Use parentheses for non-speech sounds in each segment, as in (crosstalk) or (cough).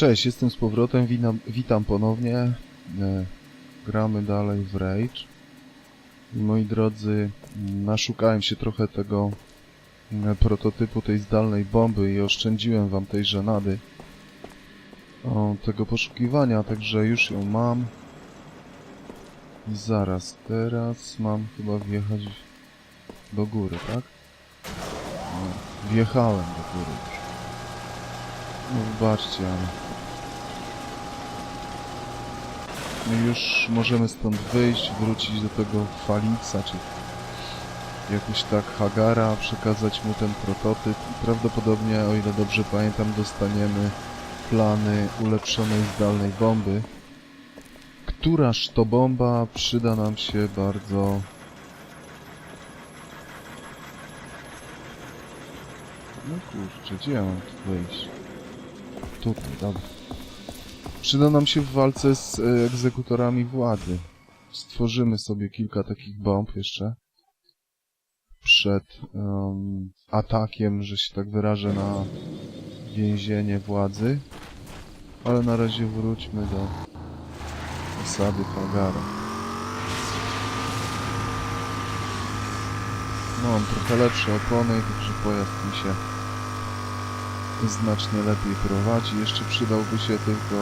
Cześć, jestem z powrotem, witam, witam ponownie. E, gramy dalej w Rage. Moi drodzy, naszukałem się trochę tego m, prototypu tej zdalnej bomby i oszczędziłem wam tej żenady o, tego poszukiwania, także już ją mam. I zaraz, teraz mam chyba wjechać do góry, tak? No, wjechałem do góry. No wybaczcie, ale... Już możemy stąd wyjść, wrócić do tego Falixa, czy jakoś tak Hagara, przekazać mu ten prototyp i prawdopodobnie, o ile dobrze pamiętam, dostaniemy plany ulepszonej zdalnej bomby. Któraż to bomba przyda nam się bardzo... No kurczę, gdzie ja mam tu wejść? Tutaj, dobra. Przyda nam się w walce z e, egzekutorami władzy. Stworzymy sobie kilka takich bomb jeszcze. Przed em, atakiem, że się tak wyrażę, na więzienie władzy. Ale na razie wróćmy do osady Hagara. No, mam trochę lepsze opony, także pojazd mi się znacznie lepiej prowadzi. Jeszcze przydałby się tylko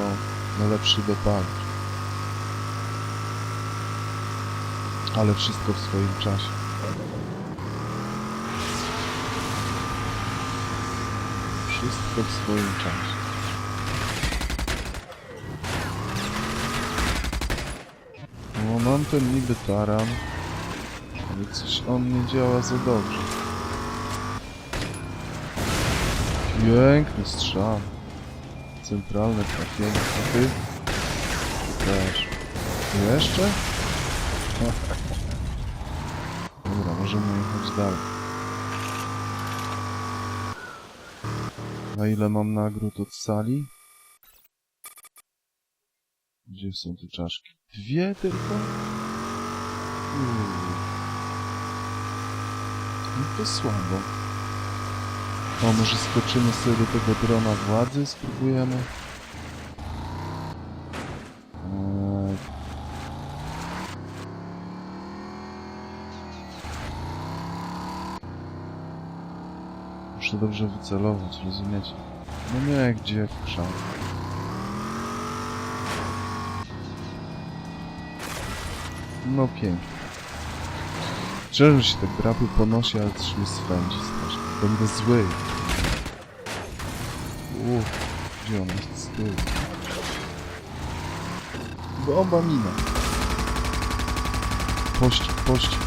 lepszy dopalacz. Ale wszystko w swoim czasie. Wszystko w swoim czasie. No mam ten niby taran, ale coś on nie działa za dobrze. Piękny strzał. Centralne trafienie. A ty? Też. Jeszcze? (laughs) Dobra, możemy jechać dalej. Na ile mam nagród od sali? Gdzie są te czaszki? Dwie tylko? Uuu. No to słabo. O, może skoczymy sobie do tego drona władzy, spróbujemy? Eee... Muszę dobrze wycelować, rozumiecie? No nie, gdzie w krzak. No pięknie. Szczerze się tak drapy ponosi, ale mnie swędzi. Będę zły. Uff, gdzie on jest z tyłu? Bomba mina. Pościg, pościg.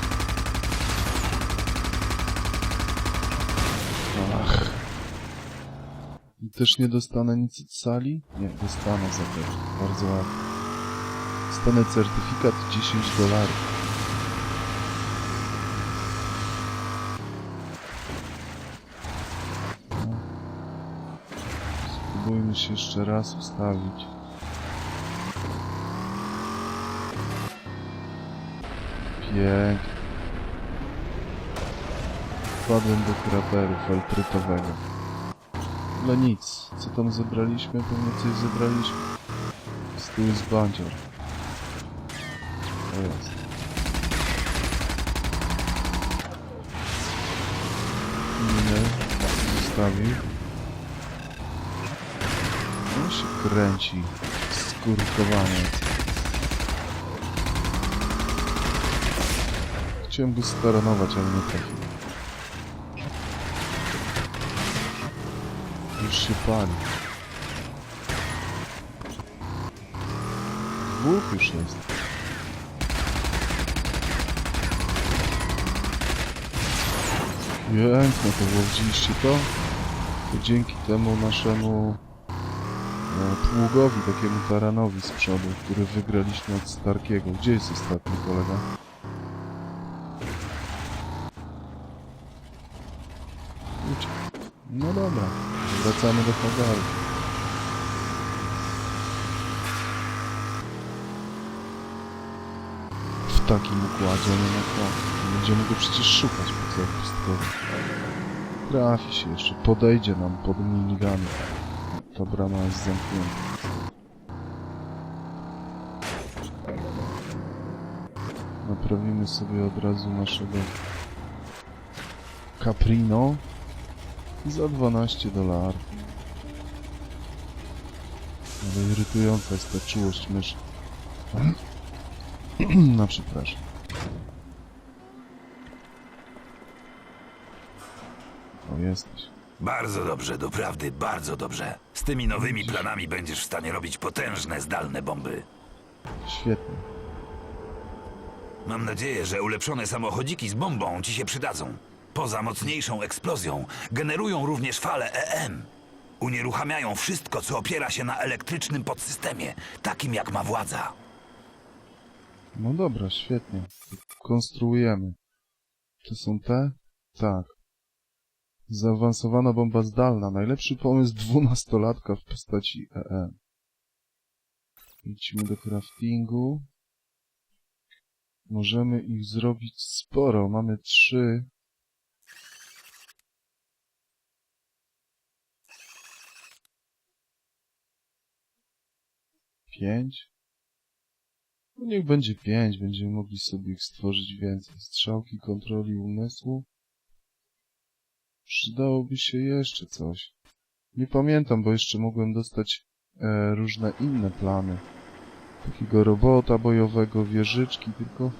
Ach. I też nie dostanę nic od sali? Nie, dostanę za to. Bardzo ładnie. Dostanę certyfikat 10 dolarów. Spróbujmy się jeszcze raz ustawić. Pięknie. Wpadłem do krateru feltrytowego. No nic, co tam zebraliśmy? Pewnie coś zebraliśmy. Z tyłu jest bandzior. To jest. Minę zostawił. Się kręci. Skurkowanie. Chciałem go staranować, ale nie trafiłem. Już się pali. Dwóch już jest. Piękne to było, widzieliście to? To dzięki temu naszemu pługowi, takiemu taranowi z przodu, który wygraliśmy od Starkiego. Gdzie jest ostatni kolega? No dobra, wracamy do Hagaru. W takim układzie nie ma co. Będziemy go przecież szukać po pustkowie. Trafi się jeszcze, podejdzie nam pod minigany. Ta brama jest zamknięta. Naprawimy sobie od razu naszego Caprino za 12 dolarów. Ale irytująca jest ta czułość myszy. (clears throat) No przepraszam. O, jesteś. Bardzo dobrze, doprawdy, bardzo dobrze. Z tymi nowymi planami będziesz w stanie robić potężne, zdalne bomby. Świetnie. Mam nadzieję, że ulepszone samochodziki z bombą ci się przydadzą. Poza mocniejszą eksplozją, generują również fale EM. Unieruchamiają wszystko, co opiera się na elektrycznym podsystemie, takim jak ma władza. No dobra, świetnie. Konstruujemy. To są te? Tak. Zaawansowana bomba zdalna. Najlepszy pomysł dwunastolatka w postaci EE. Idźmy do craftingu. Możemy ich zrobić sporo. Mamy trzy. Pięć. No niech będzie pięć, będziemy mogli sobie ich stworzyć więcej. Strzałki kontroli umysłu. Przydałoby się jeszcze coś. Nie pamiętam, bo jeszcze mogłem dostać e, różne inne plany. Takiego robota bojowego, wieżyczki, tylko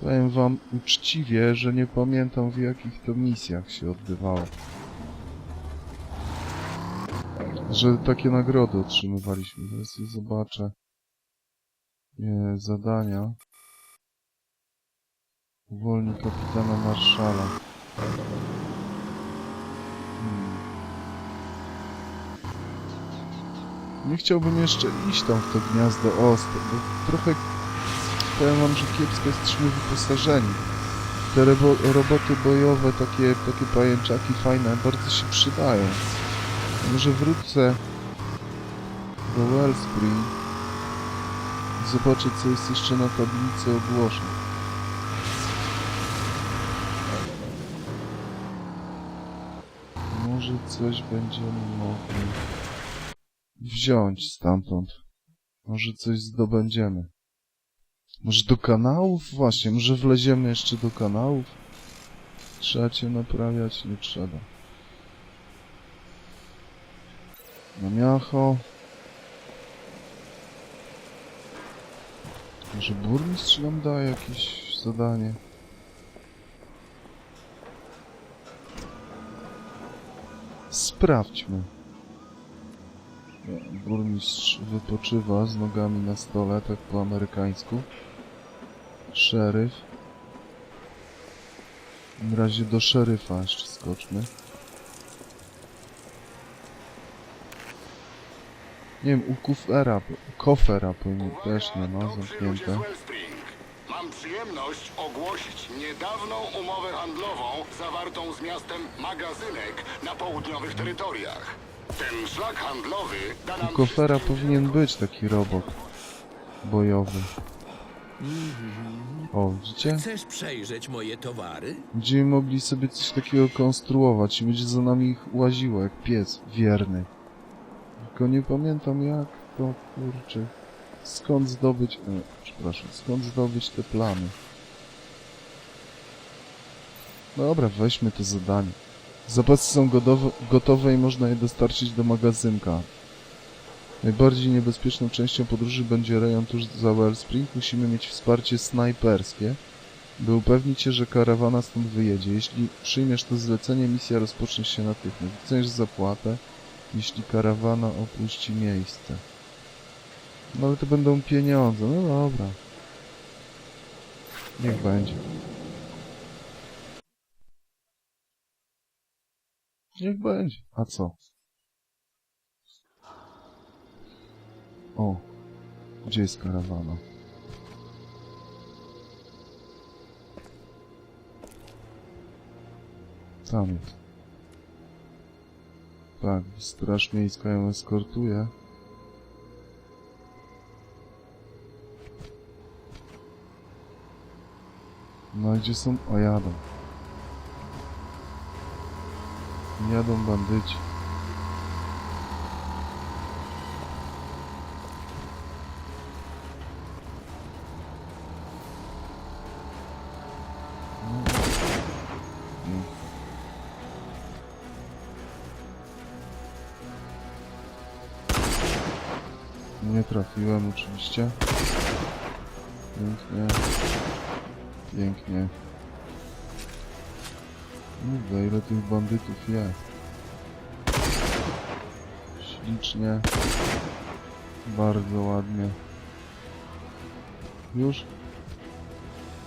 powiem wam uczciwie, że nie pamiętam w jakich to misjach się odbywało. Że takie nagrody otrzymywaliśmy. Zaraz je zobaczę zadania. Uwolni kapitana Marszala. Nie chciałbym jeszcze iść tam w to gniazdo ostro, bo trochę powiem wam, że kiepsko jesteśmy wyposażeni. Te rebo roboty bojowe, takie, takie pajęczaki fajne, bardzo się przydają. Może wrócę do Wellspring Zobaczę, co jest jeszcze na tablicy ogłoszeń. Może coś będziemy mogli wziąć stamtąd. Może coś zdobędziemy. Może do kanałów? Właśnie, może wleziemy jeszcze do kanałów? Trzeba cię naprawiać? Nie trzeba. Na miacho. Może burmistrz nam da jakieś zadanie? Sprawdźmy. Burmistrz wypoczywa z nogami na stole, tak po amerykańsku. Szeryf. Takim razie do szeryfa jeszcze skoczmy. Nie wiem, u kufera, kofera powinien też nie ma, zamknięte. Przyjemność ogłosić niedawną umowę handlową zawartą z miastem Magazynek na południowych terytoriach. Ten szlak handlowy da nam U kofera powinien być taki robot bojowy. O, widzicie? Chcesz przejrzeć moje towary? Będziemy mogli sobie coś takiego konstruować i będzie za nami ich łaziło, jak pies wierny. Tylko nie pamiętam jak to, kurczę, skąd zdobyć, e, przepraszam, skąd zdobyć te plany. Dobra, weźmy to zadanie. Zapasy są gotowe, gotowe i można je dostarczyć do magazynka. Najbardziej niebezpieczną częścią podróży będzie rejon tuż za Wellspring. Musimy mieć wsparcie snajperskie, by upewnić się, że karawana stąd wyjedzie. Jeśli przyjmiesz to zlecenie, misja rozpocznie się natychmiast. Chcesz zapłatę, jeśli karawana opuści miejsce. No ale to będą pieniądze. No dobra. Niech będzie. Niech będzie. A co? O. Gdzie jest karawana? Tam jest. Tak, Straż Miejska ją eskortuje. No gdzie są? O, jadą. Jadą bandyci. Nie trafiłem oczywiście. Pięknie. Pięknie. Mówię, ile tych bandytów jest. Ślicznie. Bardzo ładnie. Już?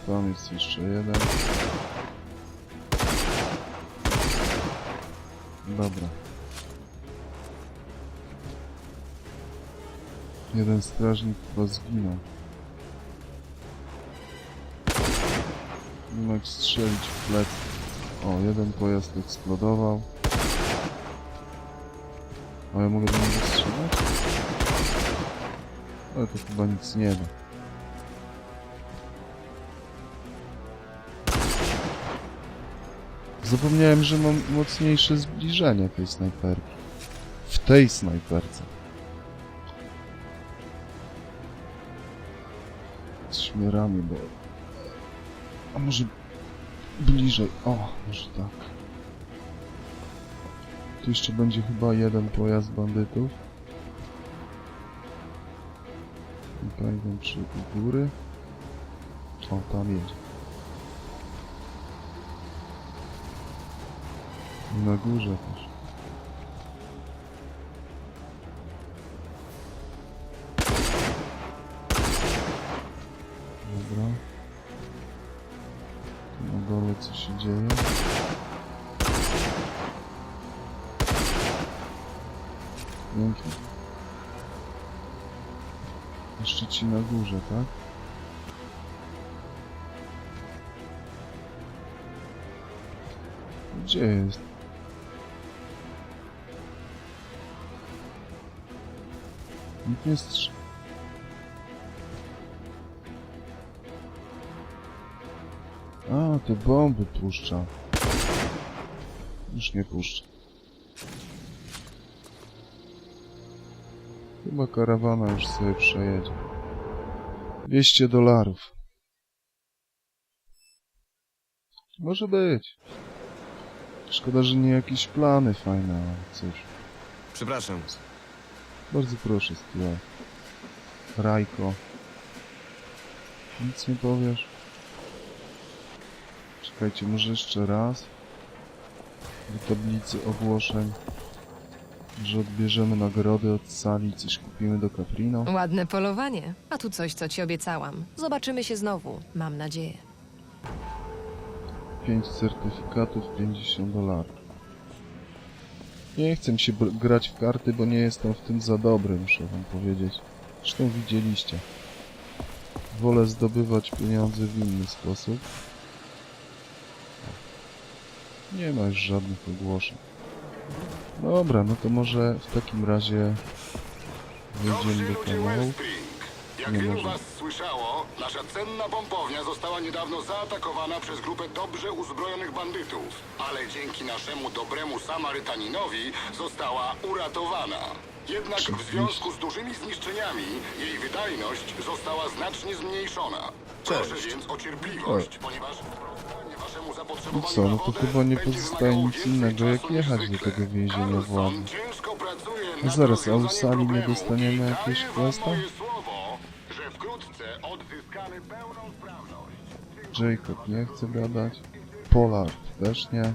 Tam jest jeszcze jeden. Dobra. Jeden strażnik chyba zginął. Mógł strzelić w plec. O, jeden pojazd eksplodował. A ja mogę do niego strzelać? Ale to chyba nic nie da. Zapomniałem, że mam mocniejsze zbliżenie tej snajperki. W tej snajperce. Z śmierami, bo... A może bliżej? O, może tak. Tu jeszcze będzie chyba jeden pojazd bandytów. Nie pamiętam czy u góry. O, tam jedzie. I na górze też. Co się dzieje? Pięknie. Jeszcze ci na górze, tak? Gdzie jest? Nikt nie strz... te bomby puszcza. Już nie puszcza. Chyba karawana już sobie przejedzie. 200 dolarów. Może być. Szkoda, że nie jakieś plany fajne, ale cóż. Przepraszam. Bardzo proszę, Stuart. Rajko. Nic nie powiesz? Czekajcie, może jeszcze raz. Do tablicy ogłoszeń. Że odbierzemy nagrody od sali, coś kupimy do Caprino. Ładne polowanie. A tu coś, co ci obiecałam. Zobaczymy się znowu, mam nadzieję. 5 certyfikatów, 50 dolarów. Nie chcę mi się grać w karty, bo nie jestem w tym za dobry, muszę wam powiedzieć. Zresztą widzieliście. Wolę zdobywać pieniądze w inny sposób. Nie ma już żadnych ogłoszeń. Dobra, no to może w takim razie wejdziemy do kanału. Jak wielu może. was słyszało, nasza cenna pompownia została niedawno zaatakowana przez grupę dobrze uzbrojonych bandytów, ale dzięki naszemu dobremu Samarytaninowi została uratowana. Jednak w związku z dużymi zniszczeniami jej wydajność została znacznie zmniejszona. Proszę więc o cierpliwość, ponieważ No co, no to chyba nie pozostaje nic innego, jak jechać do tego więzienia władzy. A zaraz, a u Sali nie dostaniemy jakiegoś questa? moje słowo, że wkrótce odzyskamy pełną sprawność. Jacob nie chce gadać. Pollard też nie.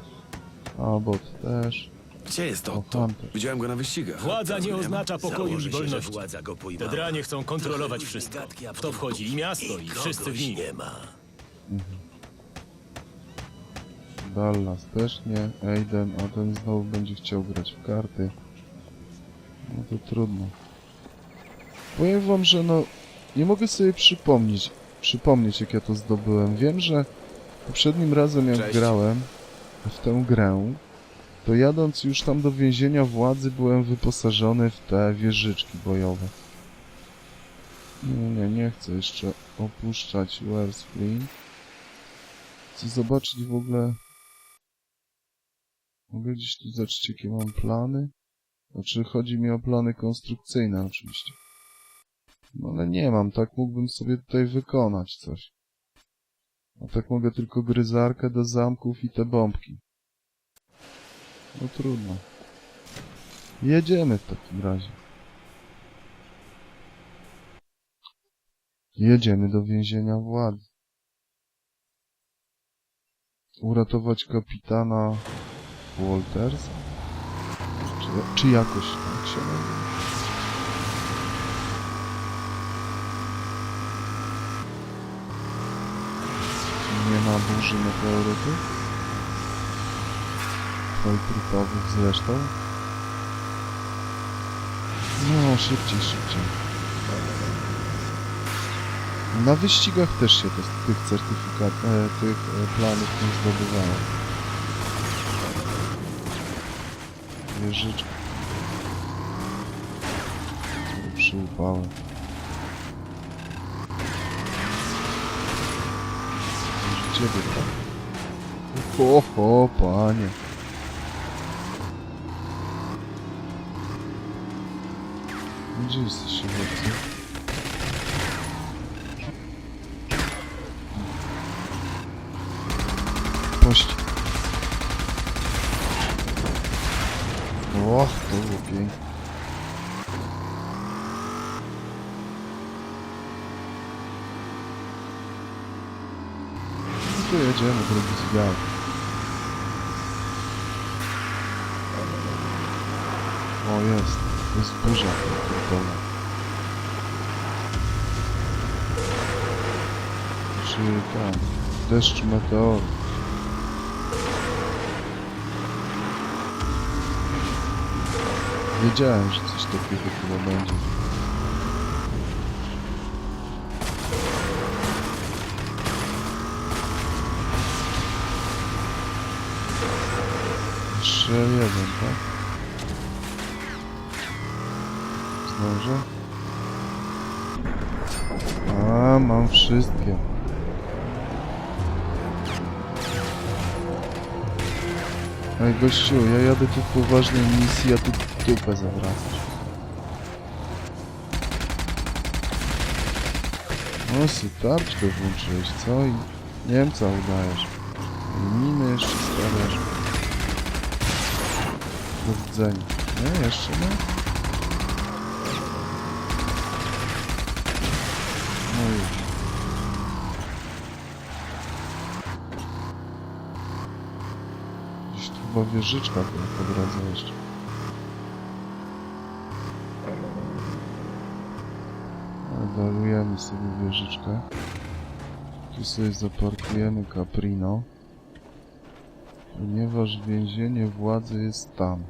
Abbott też. Gdzie jest O, Otto? Widziałem go na wyścigach. Władza nie oznacza pokoju i wolności. władza go Te pojmała. dranie chcą kontrolować wszystko. W to wchodzi i miasto, i wszyscy w nim. nie ma. Dallas też nie. Aiden, a ten znowu będzie chciał grać w karty. No to trudno. Powiem wam, że no... Nie mogę sobie przypomnieć, przypomnieć jak ja to zdobyłem. Wiem, że poprzednim razem jak Cześć. grałem w tę grę, to jadąc już tam do więzienia władzy byłem wyposażony w te wieżyczki bojowe. Nie, nie, nie chcę jeszcze opuszczać Wellspring. Chcę zobaczyć w ogóle... Mogę gdzieś tu zobaczyć jakie mam plany? Znaczy chodzi mi o plany konstrukcyjne oczywiście. No ale nie mam, tak mógłbym sobie tutaj wykonać coś. A tak mogę tylko gryzarkę do zamków i te bombki. No trudno. Jedziemy w takim razie. Jedziemy do więzienia władzy. Uratować kapitana Walters? Czy, czy jakoś tak się nazywa? Nie ma burzy meteorytów? Hojtrupowych zresztą? No, szybciej, szybciej. Na wyścigach też się te, tych certyfikat, e, tych e, planów nie zdobywało. Wieżyczka. Przyupałem. Ciebie tam. Ho, ho, panie. Gdzie jesteście, chłopcy? O. No to jedziemy, drogi zwiat. O, jest. Jest burza pierdolona. Czy tam, deszcz meteorów. Wiedziałem, że coś takiego chyba będzie. Jeszcze jeden, tak? Zdążę? A, mam wszystkie. Ej, gościu, ja jadę tu poważnej misji, a ty dupę zawracasz. No, sy tarczkę włączyłeś, co? I Niemca udajesz. I miny jeszcze stawiasz. Do widzenia. Nie, jeszcze nie? No już. Gdzieś tu chyba wieżyczka była po drodze jeszcze. Darujemy sobie wieżyczkę. Tu sobie zaparkujemy Caprino. Ponieważ więzienie władzy jest tam.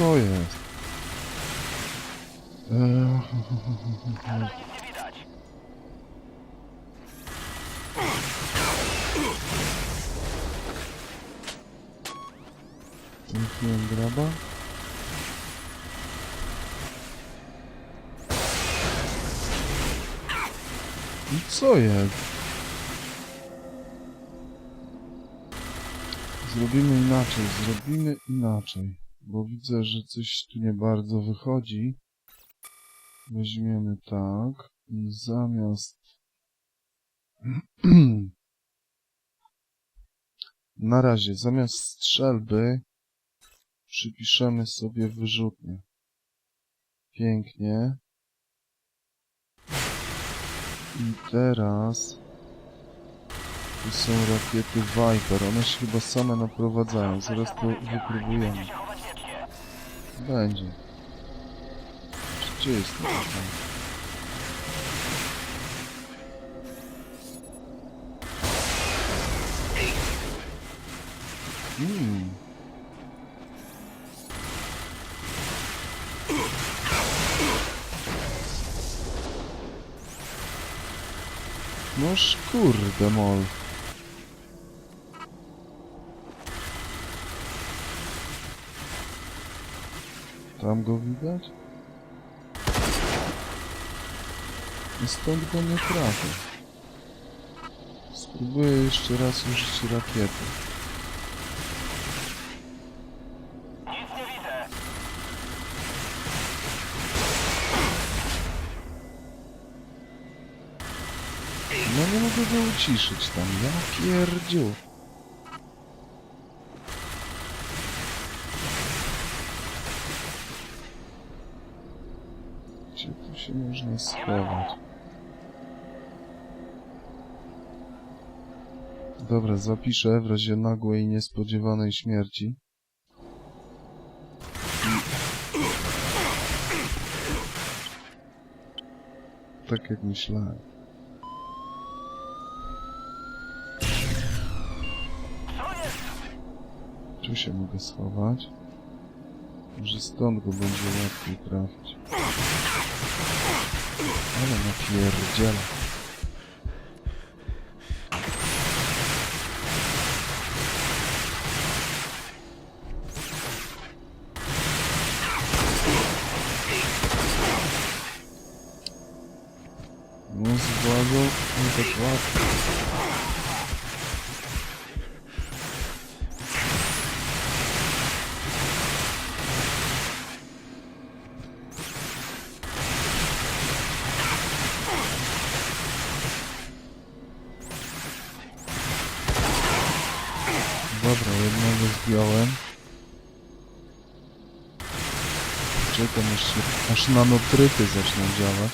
Co jest? Eee, Trafiłem graba. I co jest? Zrobimy inaczej, zrobimy inaczej. Bo widzę, że coś tu nie bardzo wychodzi. Weźmiemy tak i zamiast... (clears throat) Na razie, zamiast strzelby przypiszemy sobie wyrzutnie. Pięknie. I teraz tu są rakiety Viper. One się chyba same naprowadzają. Zaraz to wypróbujemy. Będzie. Gdzie jest to? Hmm. Noż kurde mol. tam go widać? I stąd go nie trafię. Spróbuję jeszcze raz użyć rakiety. Nic nie widzę. No nie mogę go uciszyć tam, ja pierdziu. Schować? Dobra, zapiszę w razie nagłej, niespodziewanej śmierci. Tak jak myślałem. Tu się mogę schować. Może stąd go będzie łatwiej trafić. Ale napierdziela. Nanotryty zaczną działać.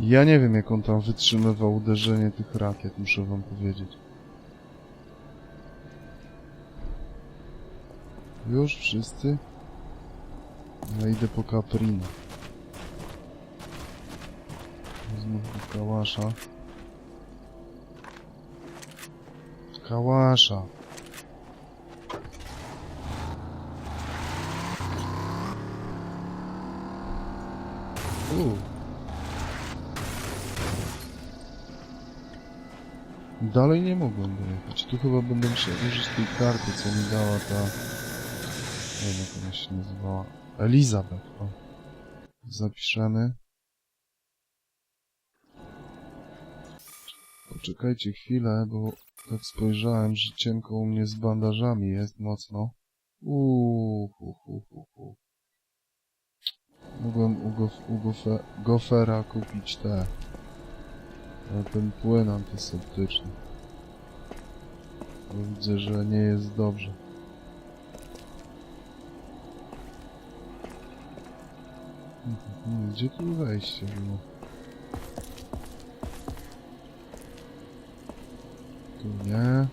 Ja nie wiem, jak on tam wytrzymywał uderzenie tych rakiet, muszę wam powiedzieć. Już wszyscy? Ja idę po Caprina. Znów kałasza. Kałasza. Uuu. Dalej nie mogłem dojechać. Tu chyba będę musiał użyć tej karty, co mi dała ta... Nie wiem, jak ona się nazywała. Elizabeth, o. Zapiszemy. Poczekajcie chwilę, bo tak spojrzałem, że cienko u mnie z bandażami jest mocno. Uuu, hu, hu, hu. Mogłem u, gof, u gofe, gofera kupić te ten płyn antyseptyczny. Bo widzę, że nie jest dobrze. Gdzie tu wejście było? Tu nie.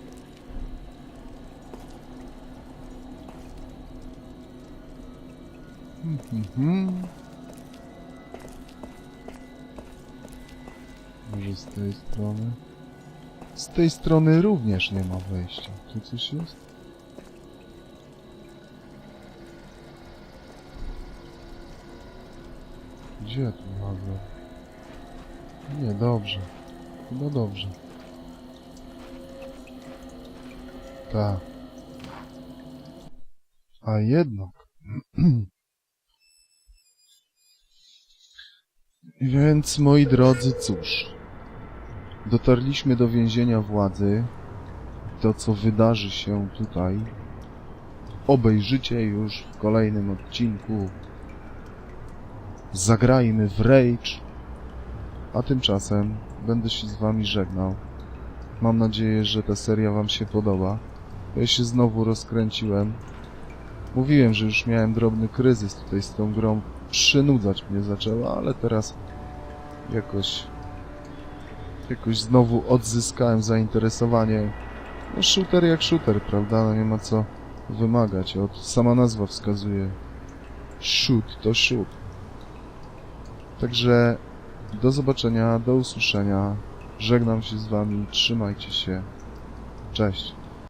Mhm. Może z tej strony? Z tej strony również nie ma wejścia. Tu coś jest? Gdzie tu nagle? Nie, dobrze. Chyba dobrze. Tak. A jednak. (clears throat) Więc, moi drodzy, cóż. Dotarliśmy do więzienia władzy. To, co wydarzy się tutaj, obejrzycie już w kolejnym odcinku. Zagrajmy w Rage. A tymczasem będę się z wami żegnał. Mam nadzieję, że ta seria wam się podoba. Ja się znowu rozkręciłem. Mówiłem, że już miałem drobny kryzys tutaj z tą grą. Przynudzać mnie zaczęła, ale teraz jakoś jakoś znowu odzyskałem zainteresowanie. No shooter jak shooter, prawda? No nie ma co wymagać. Od sama nazwa wskazuje. Shoot to shoot. Także do zobaczenia, do usłyszenia. Żegnam się z wami, trzymajcie się. Cześć.